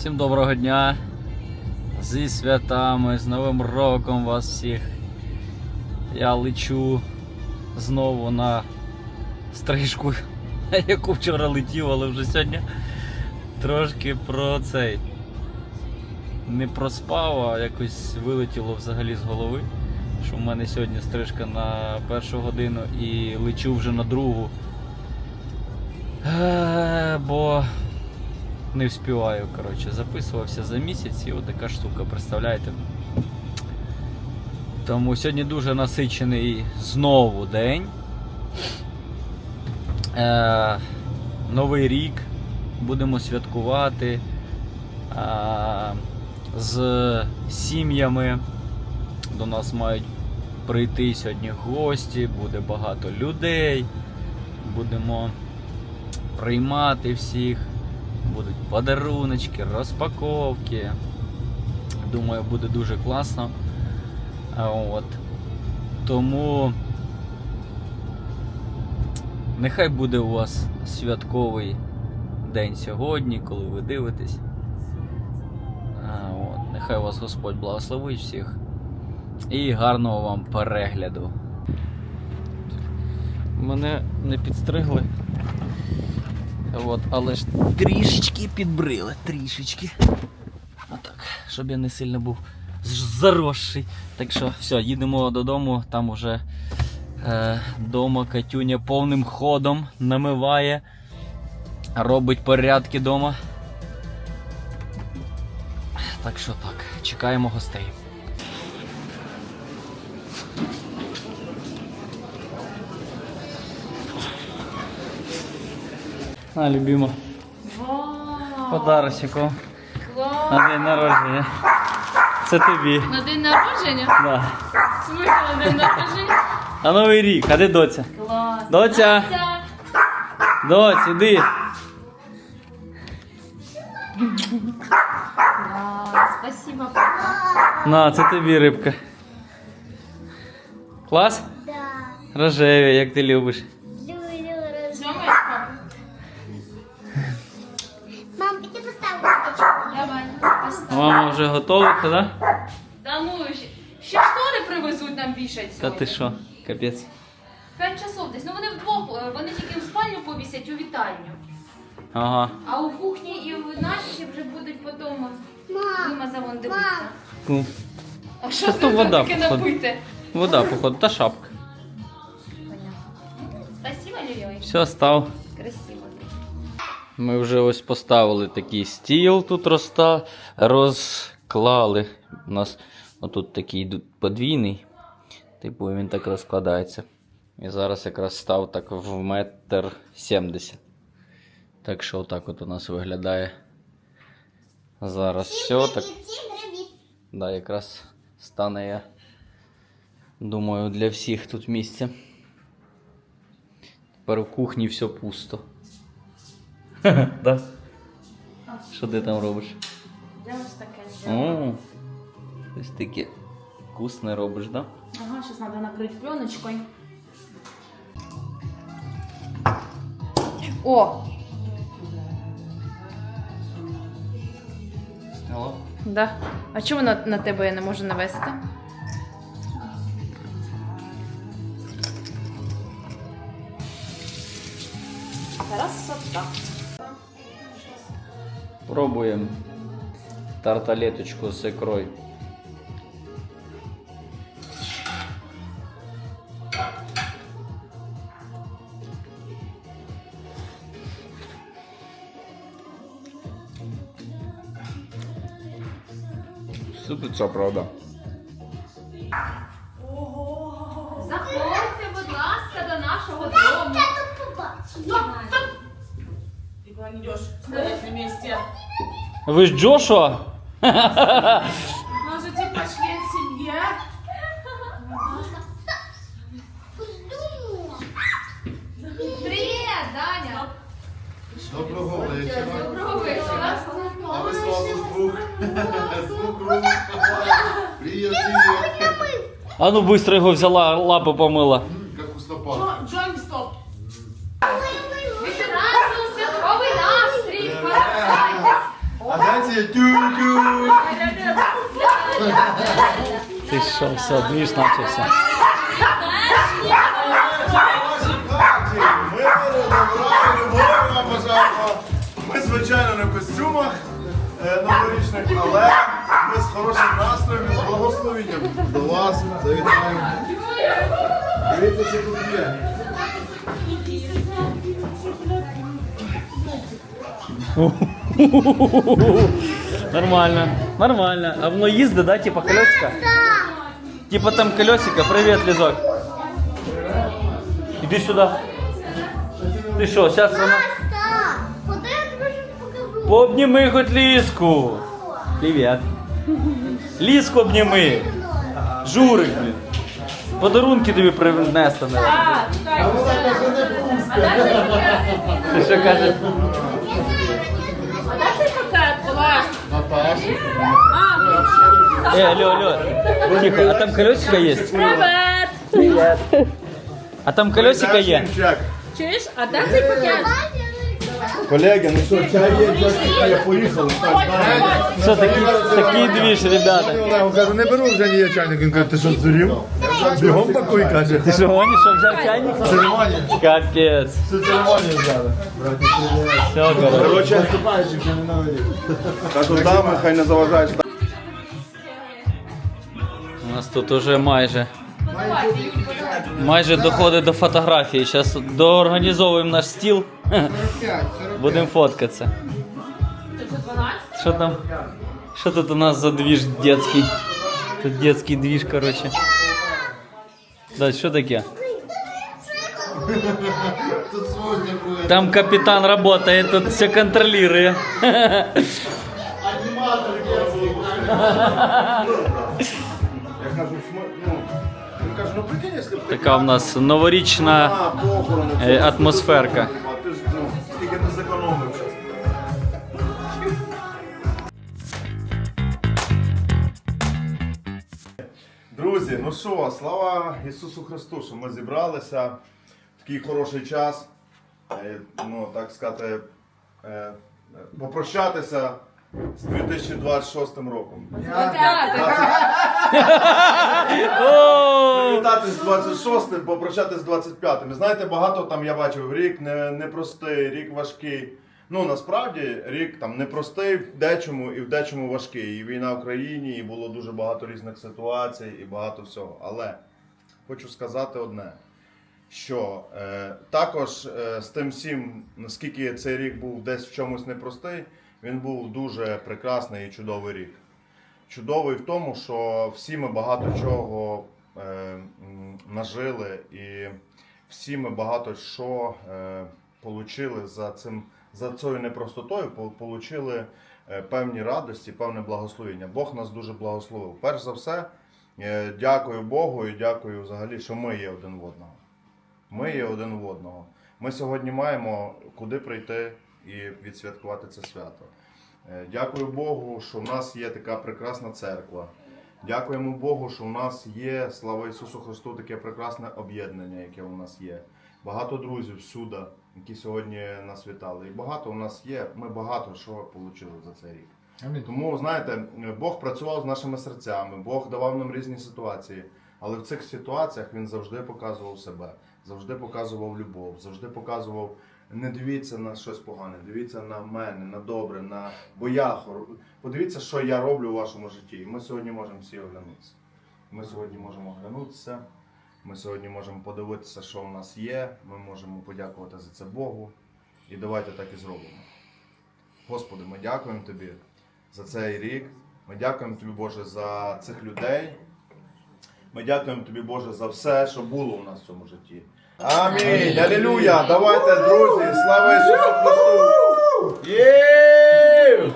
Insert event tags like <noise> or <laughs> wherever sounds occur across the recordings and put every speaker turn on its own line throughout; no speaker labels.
Всім доброго дня. Зі святами, з Новим роком вас всіх. Я лечу знову на стрижку, <laughs> яку вчора летів, але вже сьогодні трошки про цей. Не проспав, а якось вилетіло взагалі з голови. Що в мене сьогодні стрижка на першу годину і лечу вже на другу. Е, Бо не вспіваю, коротше, записувався за місяць і от така штука, представляєте? Тому сьогодні дуже насичений знову день. Е, Новий рік будемо святкувати е, з сім'ями. До нас мають прийти сьогодні гості, буде багато людей. Будемо приймати всіх. Будуть подаруночки, розпаковки. Думаю, буде дуже класно. От. Тому нехай буде у вас святковий день сьогодні, коли ви дивитесь. От. Нехай вас Господь благословить всіх. І гарного вам перегляду. Мене не підстригли. От, але ж трішечки підбрили, трішечки. Отак, щоб я не сильно був заросший. Так що все, їдемо додому, там уже е, дома Катюня повним ходом намиває, робить порядки вдома. Так що так, чекаємо гостей. А, любимо.
Вау!
Подарочок
Клас!
на день народження. Це тобі.
На день народження?
Да.
В на день народження?
А новий рік, а де доця?
Клас!
Доця! Доць, іди.
Клас! Спасибо, папа.
На, це тобі рибка. Клас?
Да.
Рожеві, як ти любиш. Вже готова, так? Да?
Та ну, ще, штори привезуть нам вішать
Та ти що? Капець.
П'ять часов десь. Ну вони вдвох, е, вони тільки в спальню повісять у вітальню.
Ага.
А у кухні і в нашій вже будуть потім
Мам,
вимаза вон дивитися. А що
то вода,
таке
походу.
напити?
Вода, походу, та шапка.
Понятно. Спасибо, Лілій.
Все, став.
Красиво.
Ми вже ось поставили такий стіл тут роста, розклали. У нас отут такий подвійний. Типу він так розкладається. І зараз якраз став так в метр сімдесят. Так що отак от у нас виглядає. Зараз все так. Да, якраз стане я. Думаю, для всіх тут місце. Тепер в кухні все пусто. <laughs> Да? Що ти там робиш?
Я ось таке.
О, Ось таке вкусне робиш, да?
Ага, сейчас надо накрыть пленочкой. О!
Сняла?
Да. А чому на, на тебе я не можу навести? Красота.
Пробуємо тарталеточку з ікрою. Супиться, правда. Ви ж Джошуа?
Можете пошли от семье.
Привіт, Даня!
Доброго вечора.
Доброго вечора.
А ви сразу з двох. З двох рук. Привіт, привіт.
А ну быстро його взяла, лапу помила.
М, Як вкуснопад.
Джо- Джонни, стоп.
Вітаю, святковий настрій! Повертайтесь!
А дайте Катя, тю-тю.
Ти що, все, двіж начався.
Ми, звичайно, не в костюмах е, новорічних, але ми з хорошим настроєм і з благословенням до вас завітаємо. Дивіться, що тут є. <laughs>
Нормально, нормально. А воно їздить, да, типа колесика? Типа там колесико. Привіт, Лізок. Іди сюди. Ти що, зараз вона...
Паста! Куди я тобі щось покажу?
Пообніми хоч Лізку. Привіт. Лізку обніми. Журик, блін. Подарунки тобі принесла, навіть.
А, чекай.
Ти що кажеш? Е, алло, алло. Тихо, а там колесико есть?
привет! Привет!
А там колесико
есть?
Чуєш, а де цей пакет?
Колеги, ну що, чай є, чай є, поїхали. Так, знаєте.
Що, такі, такі двіж, ребята.
Олегу кажу, не беру вже ні чайник. Він каже, ти що здурів? Бігом пакуй, каже.
Ти що гониш, що взяв чайник?
Церемонія.
Капець.
Всю церемонію взяли.
Все, коротше.
Наводять. Кажу, дами, хай не заважаєш.
У нас тут уже майже. Майже доходить до фотографії. Зараз доорганізовуємо наш стіл. Будемо фоткатися.
Ти вже 12?
Що там? Що тут у нас за двіж детський? Тут детський двіж, коротше. Да, що таке? Там капітан працює, тут все контролює.
Аніматор <laughs> Я кажу,
Така у нас новорічна е, атмосферка.
Ну. Друзі, ну що, слава Ісусу Христу, що ми зібралися в такий хороший час. Е, Ну, так сказати, е, попрощатися з 2026 роком. Привітати з 26-м, попрощати з 25-м. Знаєте, багато там я бачив рік не, непростий, рік важкий. Ну насправді рік там непростий в дечому і в дечому важкий. І війна в країні, і було дуже багато різних ситуацій, і багато всього. Але хочу сказати одне. Що е, також е, з тим всім, наскільки цей рік був десь в чомусь непростий, він був дуже прекрасний і чудовий рік чудовий в тому, що всі ми багато чого е, нажили, і всі ми багато що е, получили за цим за цією непростотою, получили е, певні радості, певне благословення. Бог нас дуже благословив. Перш за все, е, дякую Богу і дякую взагалі, що ми є один в одного. Ми є один в одного. Ми сьогодні маємо куди прийти і відсвяткувати це свято. Е, Дякую Богу, що в нас є така прекрасна церква. Дякуємо Богу, що в нас є, слава Ісусу Христу, таке прекрасне об'єднання, яке у нас є. Багато друзів всюди, які сьогодні нас вітали. І багато у нас є. Ми багато що отримали за цей рік. Тому, знаєте, Бог працював з нашими серцями, Бог давав нам різні ситуації. Але в цих ситуаціях він завжди показував себе, завжди показував любов, завжди показував. Не дивіться на щось погане, дивіться на мене, на добре, на бо я Подивіться, що я роблю в вашому житті. І ми сьогодні можемо всі оглянутися. Ми сьогодні можемо оглянутися. Ми сьогодні можемо подивитися, що в нас є. Ми можемо подякувати за це Богу. І давайте так і зробимо. Господи, ми дякуємо Тобі за цей рік. Ми дякуємо Тобі, Боже, за цих людей. Ми дякуємо Тобі, Боже, за все, що було у нас в цьому житті. Амінь! Алілуя! Давайте, друзі! Слава Ісусу Христу! Є!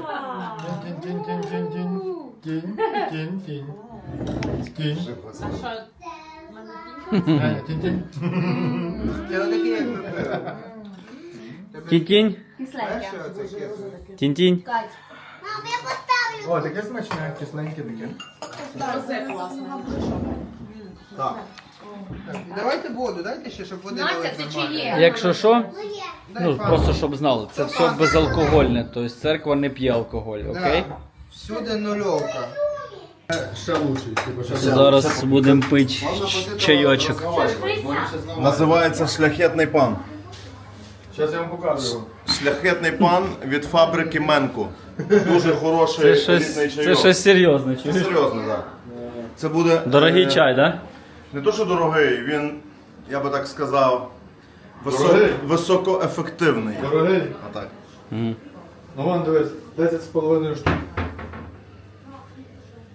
Тінь-тінь. Тінь-тінь.
Мам, я поставлю.
О, таке смачне, кисленьке таке.
Класне.
Так.
Так, і давайте воду, дайте ще, щоб води
Настя, це
нормально.
чиє?
Якщо що,
Ну є.
Ну просто щоб знали, це все безалкогольне, тобто церква не п'є алкоголь, окей?
Всюди нульовка.
Ще лучше, типу, ще
Зараз будемо пити чайочок.
Називається шляхетний пан.
Зараз я вам покажу.
Шляхетний пан від фабрики Менко. Дуже хороший
Це щось,
елітний
це щось серйозне.
Це
чуєш?
серйозно, так. Це буде.
Дорогий
е,
чай, так?
Не то, що дорогий, він, я би так сказав, висок,
Дорогий?
високоефективний.
Дорогий.
А так.
Мгм.
Ну вон дивись, 10 з половиною штук.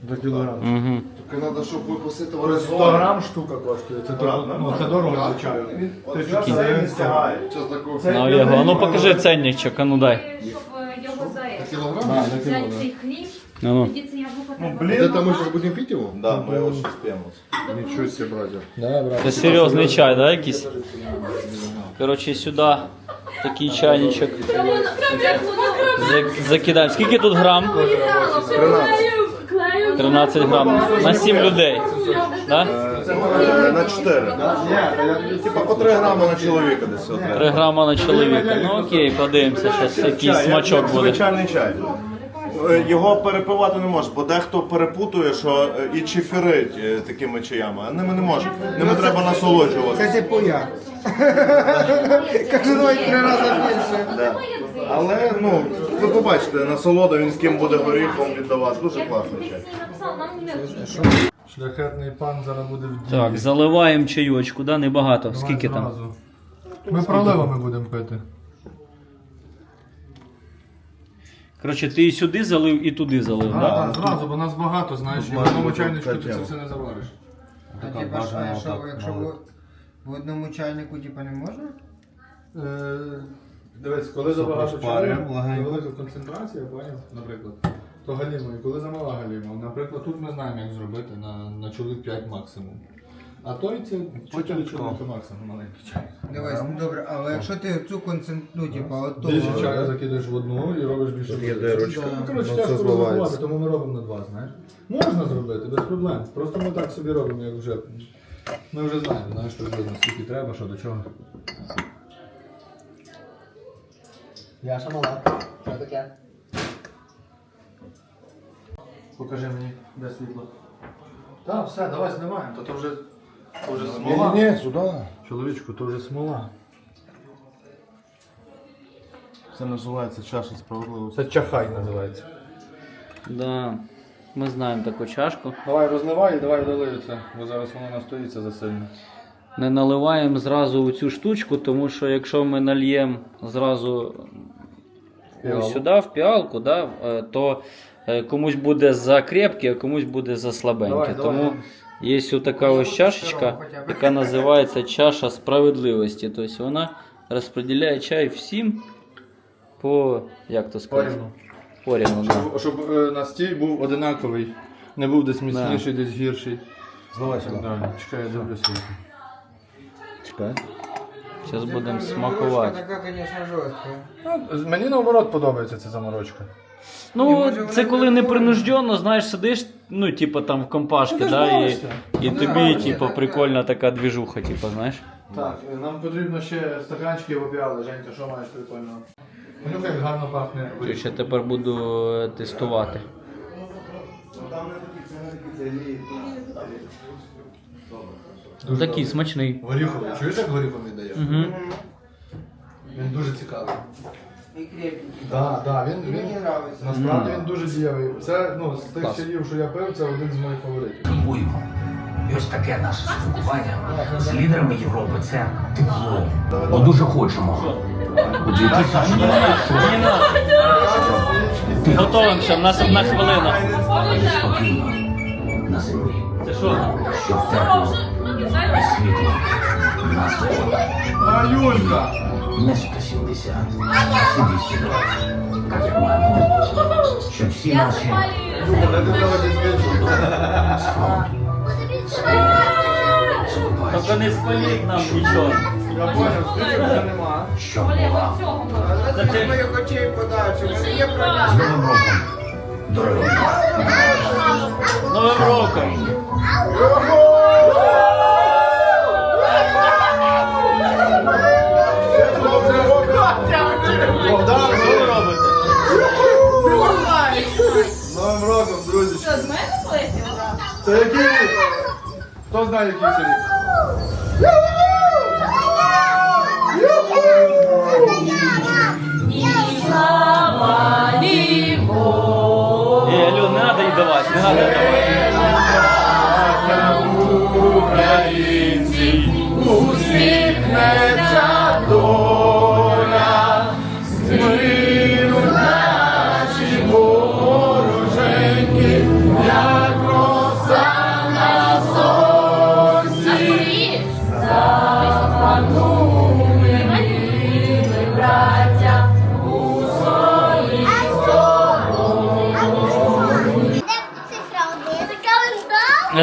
За кілограм.
Угу.
Тільки треба, щоб випустити
100 грам штука коштує. Це дорого, ну, це дорого
не стягає.
Ну, його. А ну покажи ценничок, а ну дай.
Щоб е, його заєш.
Кілограм?
Взяти цей хліб,
Ну, ну.
Ну, блін.
Это мы сейчас будем пить его?
Да, ми його ще сп'ємо.
Ничего себе, братья. Да, брат.
Це серйозний чай, да, якийсь? Коротше, сюди такий чайничок.
Прямо як воно
За- Закидаємо. Скільки тут грам?
13.
13 грам. На 7 людей. Да?
Е, На 4. Типа по 3 грами на чоловіка десь.
3 грама на чоловіка. Ну окей, подивимося, зараз якийсь смачок буде.
Звичайний чай. Е, Його перепивати не можеш, бо дехто перепутує, що е, і чиферить е, такими чаями, а ними не можна. Ними треба
Це
насолоджуватися.
типу я. Кажу, давай три рази більше.
Да. Але ну, ви побачите, насолода він з ким буде горіхом віддавати. Дуже класний чай.
Шляхетний пан зараз буде в дії.
Так, заливаємо чайочку, да? Небагато.
Давай
Скільки там?
Ми проливами будемо пити.
Коротше, ти і сюди залив, і туди залив,
Так,
да?
зразу, бо нас багато, знаєш, і в одному чайничку ти це все не завариш.
А типа, що, якщо, в- в одному чайнику типа не можна?
Е, Дивись, коли забагато чаю, велика концентрація, поняв, наприклад, то галімо, і коли замала галімо. Наприклад, тут ми знаємо, як зробити на, на чоловік 5 максимум. А той це 4 чоловіка максимум маленький чай.
Дивись, ну добре, але якщо ти цю концент... ну типа, от того...
Більше чаю закидаєш в одну і робиш більше.
Тут є
води.
дирочка.
Ну, коротше,
Ну,
тяжко
це
розрахувати, тому ми робимо на два, знаєш. Можна зробити, без проблем. Просто ми так собі робимо, як вже. Ми вже знаємо, знаєш, що приблизно скільки треба, що до чого. Яша мала. Що таке? Покажи мені, де світло. Так, все, давай знімаємо, то, то вже, то вже смола.
Ні, сюди.
Чоловічку, то вже смола.
Це називається чаша справедливості.
Це чахай називається.
Да. Ми знаємо таку чашку.
Давай розливай і давай долию це, бо зараз воно настоїться засильно.
Не наливаємо зразу у цю штучку, тому що якщо ми нальємо зразу
Піалу.
ось сюди, в піалку, да, е, то е, комусь буде за крепке, а комусь буде за слабеньке.
Давай, давай.
Тому є ось така ось чашечка, яка називається чаша справедливості. Тобто вона розподіляє чай всім по, як то сказати?
Порівну.
Да.
Щоб, щоб е, настій був одинаковий. Не був десь міцніший, десь гірший.
Зливай
Так далі. Чекай, я дивлюся.
Чекай.
Зараз будемо смакувати.
Така, звісно, жорстка.
Ну, мені наоборот подобається ця заморочка.
Ну, це коли
не
непринужденно, знаєш, сидиш, ну, типу там в компашки,
Ну, ти ж
да, і, і
Ну,
тобі,
бавишся,
типу,
так,
прикольна така двіжуха, типу, знаєш.
Так, е, нам потрібно ще стаканчики в опіали. Женька, що маєш прикольного? Понюхай, як гарно пахне.
Я ще тепер буду е, тестувати. Ну, такий смачний.
Горіховий. Чуєш, як горіховий дає?
Угу.
Він дуже цікавий.
І крепкий.
Так, так, він, він,
Мені нравиться.
насправді він дуже дієвий. Це, ну, з тих
Клас.
чаїв, що я пив, це один з моїх фаворитів.
І ось таке наше спілкування з лідерами Європи це тепло. Ми дуже хочемо. У 2006
Ти готовимося, в нас одна хвилина.
спокійно на землі.
Це що?
Що в тепло і світло нас виходить.
А Юлька!
Не 170, а 220. Так як має. Щоб всі наші
Тільки не спаліть нам нічого.
Я скільки вже нема.
що була.
Але ти моїх очей подальше, в мене є
З. Новим роком, дорогі.
З Новим роком!
Богдан, що ви робите? Новим роком, друзі.
Що, з мене полетіло?
Це який рік? Хто знає, який це рік?
Ей, Алю, не треба їй давати, не треба давати.
Українці, усміхнеться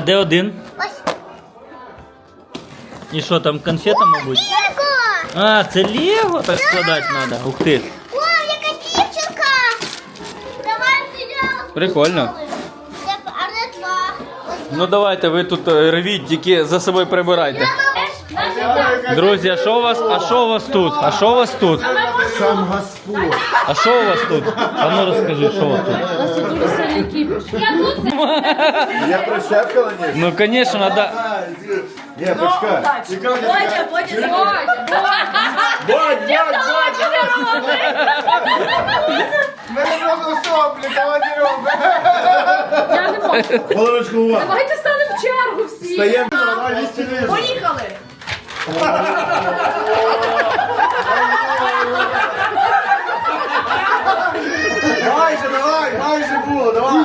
де один? Ось.
І що там, конфета, мабуть?
Лего!
А, це Лего так складати треба. Ух ти.
Ой, яка дівчинка! Давай підемо.
Прикольно.
Це
Ну давайте, ви тут е, ревіть, тільки за собою прибирайте. Друзі, а що у вас? А що у вас тут? А що у вас тут?
Сам Господь.
А що у вас тут? А ну розкажи, що у вас тут?
Є прищепка на ній?
Ну, звісно, треба.
Ні, почекай.
Бодя, Бодя, Бодя.
Бодь, бодь, бодь!
Мене просто соплі, давайте робимо.
Я не можу.
Хвилиночку уваги.
Давайте станемо в чергу всі.
Стаємо на місці нижче.
Поїхали!
Майже, давай, майже було, давай.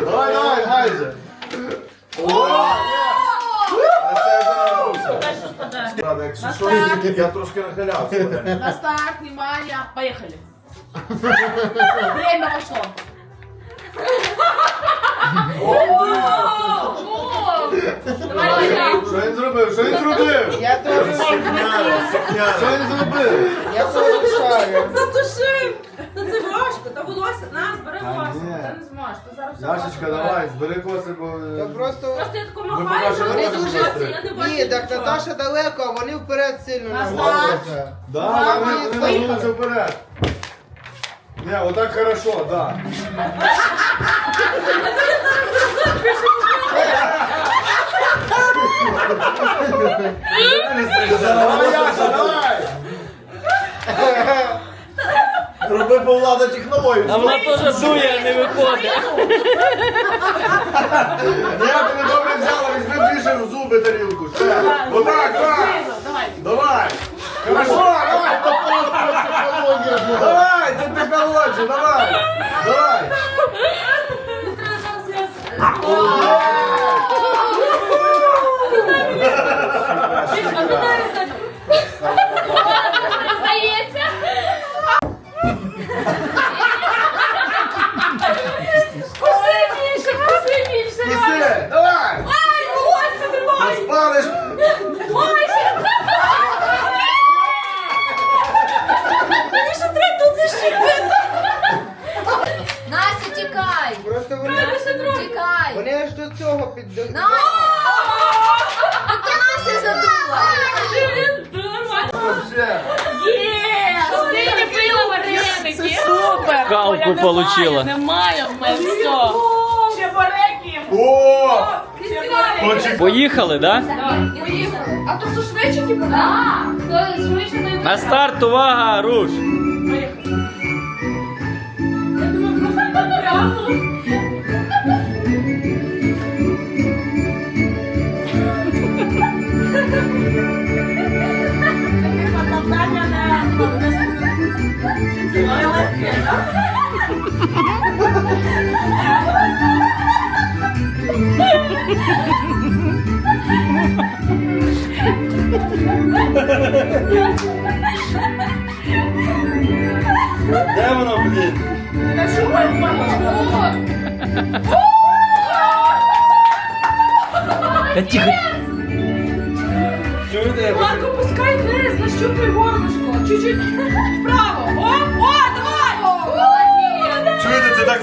Давай, давай, майже. Я трошки нахилявся.
На старт, внимание, поехали. Время пошло.
Що він зробив? Що він зробив?
Я теж Що він зробив? Я теж шарю.
Затуши! Та це важко, та волосся, на, збери
Та
волосся.
ні.
Та не зможеш, то зараз все
Яшечка, давай, збери коси, бо...
Та просто...
Просто я тако махаю, що не
можете
дуже,
зробити?
я не бачу
Ні, так
нічого.
Наташа далеко, а вони вперед сильно
На
нагнуться.
Да,
Давай,
вони вони
поїхали.
нагнуться вперед. Ні, отак хорошо, да. Давай, Яша, давай! Роби повлада технологію.
А вона теж дує, а не виходить.
Я тебе добре взяла, візьми більше в зуби тарілку. Ще. Отак, так.
Давай.
Хорошо, давай. Давай, ти технологія, давай. Давай.
Здається.
Получила.
Немає в мене все. Чебуреки!
О!
Крістіна!
Поїхали, да?
Поїхали. А то що швидше типу? Так. То швидше не
На старт, увага, руш!
Поїхали. Я думаю, просто. Це не легке, так?
Де воно, блін?
Не шукай, мамочка.
Та тихо.
Чуєте?
Марко, пускай вниз, нащупай горлышко. Чуть-чуть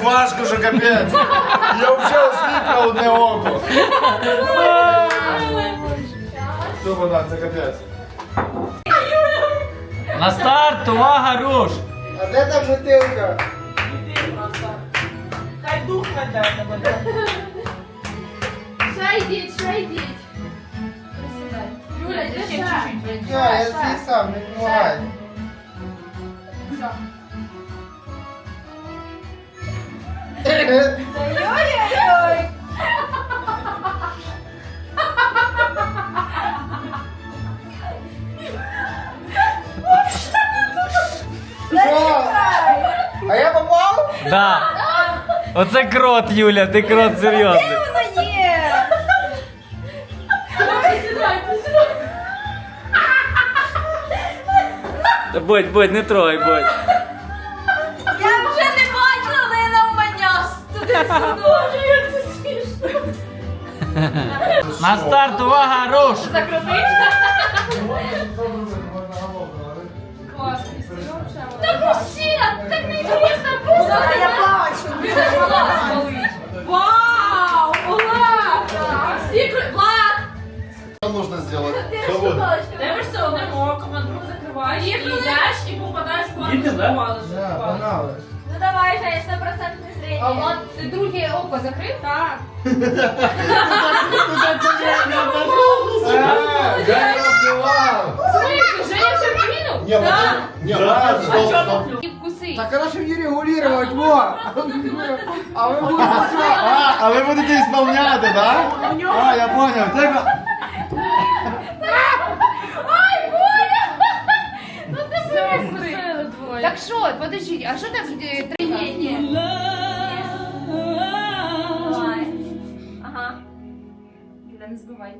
важко, що капець. Я взагалі осліп на одне око.
Що вона, це капець.
На старт, увага, руш!
А де та бутилка?
Хай дух веде тебе.
Ще йдіть, ще йдіть. Присідай. Юля, йди ще чуть-чуть.
Я, я свій сам, не допомагай.
Ой-ой-ой.
Що? А я попав?
Да. Оце крот, Юля, ти крот серйозний.
Вона є.
Присідай, присідай.
Та Будь, будь, не трогай, будь.
Як це смішно.
На старт, увага, руш!
Закрутиш? Клас. Так мужчина, так не інтересно, просто
Я
болить. Вау, Влад! Всі кр- Влад!
Що нужно зробити?
Дивишся одним оком, а другим закриваєш, і йдеш, і попадаєш в
Їдемо, да?
Да, погнали.
Давай, Женя, 100% зрення.
А Влад, ти друге око.
Я не розбивав.
Слухай, Женя вже кинув?
Ні,
Так.
ні, Влад, стоп.
Так хорошо не регулировать, во! А ви будете?
А, а ви будете ісполняти, так? А, я. Треба...
Ну ти висри. Так що, подождіть, а що там е, три?
Ага.
Юля, не збивай.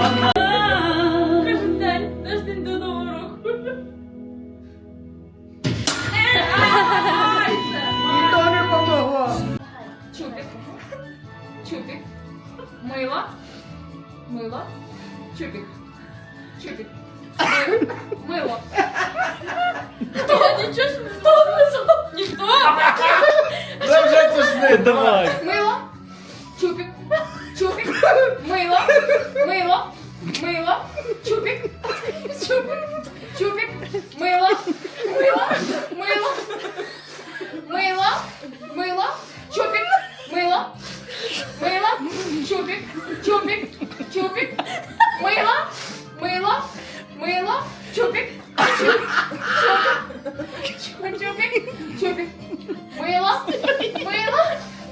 감사합니다.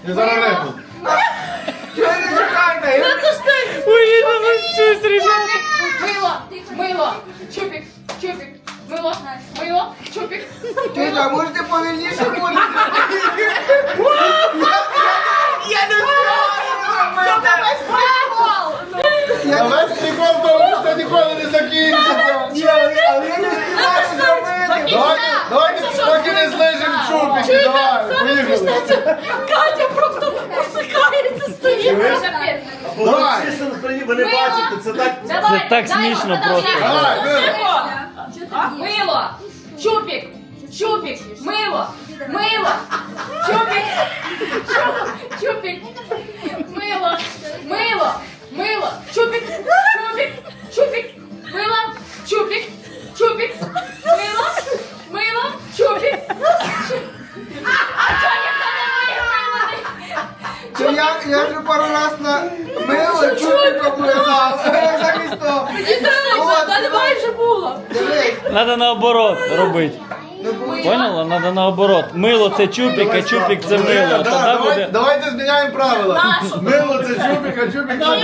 Я
зараз
репну.
Чого не
чекайте? Та то ж
ти! Поїдемо щось рішати.
Мило, мило, чупик, чупик, мило, мило, чупик.
Ти а можете повільніше бути? Я не знаю.
А весь прикол в тому, що ніколи не закінчиться.
Ні, але але я не співаю зробити.
Давайте, давайте поки не злежимо чупики, давай, поїхали.
Катя просто усикається стоїть.
Давай.
Ви не бачите, це так.
Давай,
так
дай,
смішно
подожди.
просто.
Давай,
Мило. Мило, чупик, чупик, мило, мило, чупик, чу- чупик, мило, мило, мило, чупик, чупик, чупик, мило, чупик, чупик,
пару раз на мило чутко. Замість того.
Та вже було.
Дивись.
Треба наоборот робити. Поняла? Надо наоборот. Мило це чупік, а чупік це мило. Тоді
давай-
буде.
Давайте зміняємо правила. Мило це чубик, а чубик це...
Ну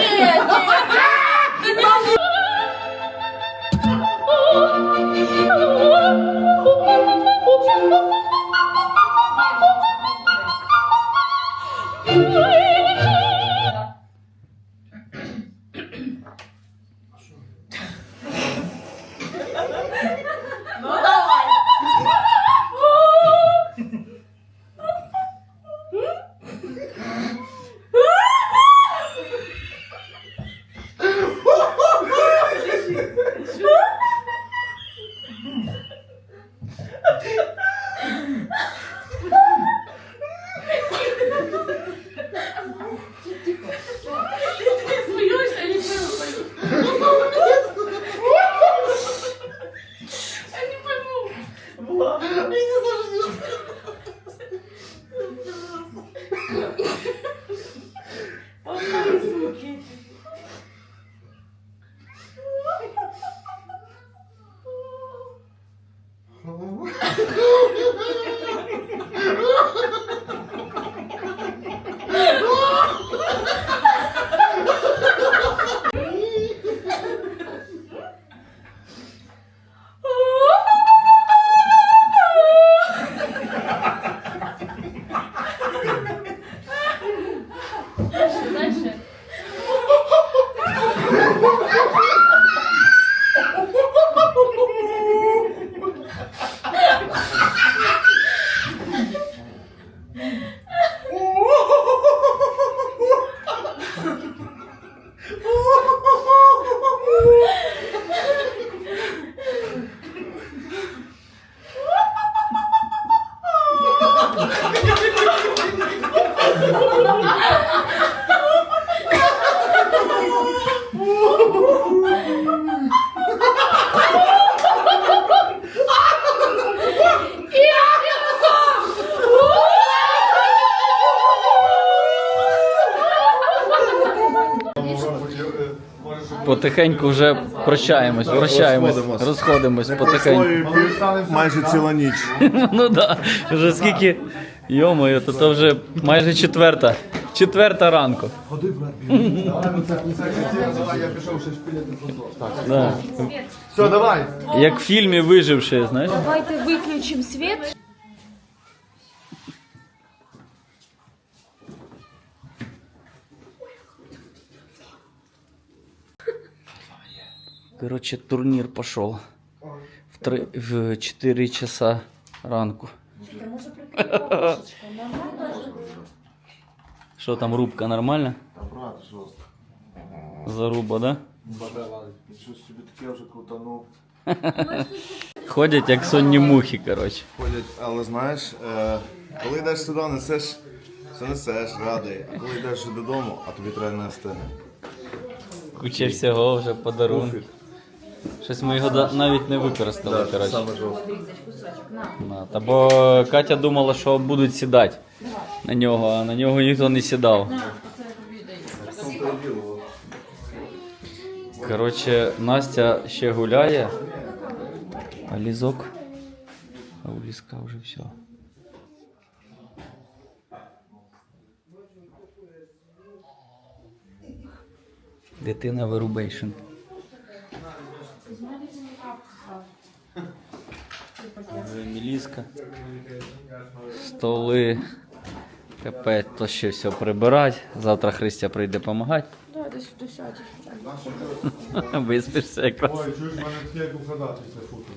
Потихеньку вже прощаємось, прощаємось,
Розходимось.
потихеньку.
Майже ціла ніч. <laughs>
Ну да, вже скільки. Йомою, то це вже майже четверта. Четверта ранку.
Давай, я пішов ще шпиляти футбол. Так.
Да.
Все, давай.
Як в фільмі виживши, знаєш?
Давайте выключим свет.
Короче, турнір пішов. В, три, в 4 часа ранку. Що там, рубка нормальна?
Брат, жорстко.
Заруба, да?
Щось собі таке вже крутанув. <laughs>
Ходять як сонні мухи, коротше.
Ходять, але знаєш, е, коли йдеш сюди, несеш, все несеш, радий. А коли йдеш додому, а тобі треба нести.
Куча всього вже подарунки. Щось ми його да- навіть не використали, коротше.
Саме жорстко.
На, Та бо Катя думала, що будуть сідати на нього, а на нього ніхто не сідав. Коротше, Настя ще гуляє, а лізок. А у лізка вже все. Дитина вирубейшн. Вже міліска. Столи. Капець, то ще все прибирати. Завтра Христя прийде допомагати.
Да, десь до сядь.
Виспишся якраз.
Ой, чуєш, в мене таке як у Федоті це фото.